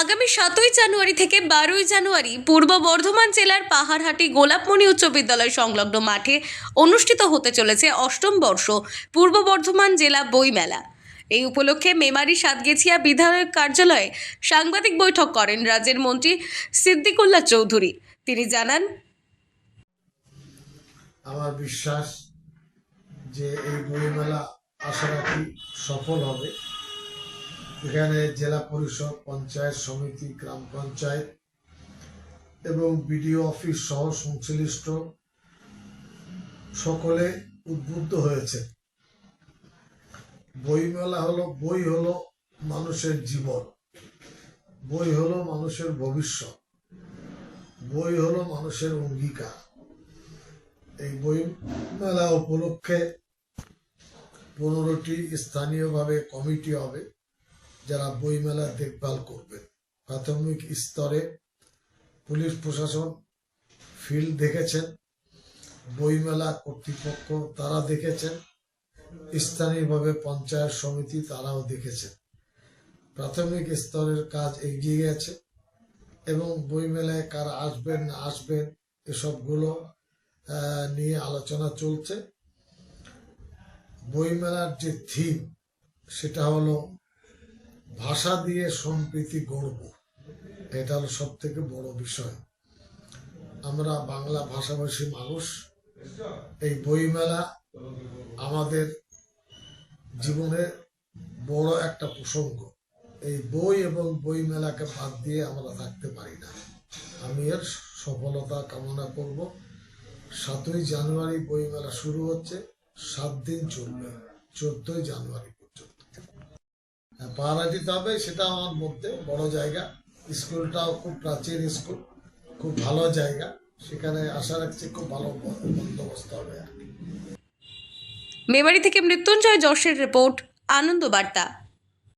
আগামী সাতই জানুয়ারি থেকে বারোই জানুয়ারি পূর্ব বর্ধমান জেলার পাহাড়হাটি গোলাপমণি উচ্চ বিদ্যালয় সংলগ্ন মাঠে অনুষ্ঠিত হতে চলেছে অষ্টম বর্ষ পূর্ব বর্ধমান জেলা বইমেলা। এই উপলক্ষে মেমারি সাতগেছিয়া বিধায়ক কার্যালয়ে সাংবাদিক বৈঠক করেন রাজ্যের মন্ত্রী সিদ্দিকুল্লাহ চৌধুরী। তিনি জানান, আমার বিশ্বাস যে এই বইমেলা আশা রাখি সফল হবে। এখানে জেলা পরিষদ, পঞ্চায়েত সমিতি, গ্রাম পঞ্চায়েত এবং বিডিও অফিস সহ সংশ্লিষ্ট সকলে উদ্বুদ্ধ হয়েছে। বইমেলা হলো, বই হলো মানুষের জীবন। বই হলো মানুষের ভবিষ্যৎ। বই হলো মানুষের অঙ্গীকার। এই বই মেলা উপলক্ষে পনেরোটি স্থানীয়ভাবে কমিটি হবে। যারা বইমেলা দেখভাল করবে প্রাথমিক স্তরে পুলিশ প্রশাসন ফিল্ড দেখেছেন, বইমেলা কর্তৃপক্ষ তারা দেখেছেন, স্থানীয়ভাবে পঞ্চায়েত সমিতি তারাও দেখেছেন। প্রাথমিক স্তরের কাজ এগিয়ে গেছে এবং বইমেলায় কারা আসবেন, না আসবেন, এসবগুলো নিয়ে আলোচনা চলছে। বইমেলার যে থিম, সেটা হলো ভাষা দিয়ে সম্প্রীতি গড়ব, এটা হলো সব থেকে বড় বিষয়। আমরা বাংলা ভাষাভাষী মানুষ, এই বইমেলা আমাদের জীবনের বড় একটা প্রসঙ্গ। এই বই এবং বই মেলাকে বাদ দিয়ে আমরা থাকতে পারি না। আমি এর সফলতা কামনা করব। সাতই জানুয়ারি বইমেলা শুরু হচ্ছে, সাত দিন চলবে, চোদ্দই জানুয়ারি। পাহারা দিতে হবে, সেটা আমার মধ্যে বড় জায়গা। স্কুলটাও খুব প্রাচীন স্কুল, খুব ভালো জায়গা। সেখানে আশা রাখছি খুব ভালো বন্দোবস্ত হবে আর। মেমারি থেকে মৃত্যুঞ্জয় যশের রিপোর্ট, আনন্দ বার্তা।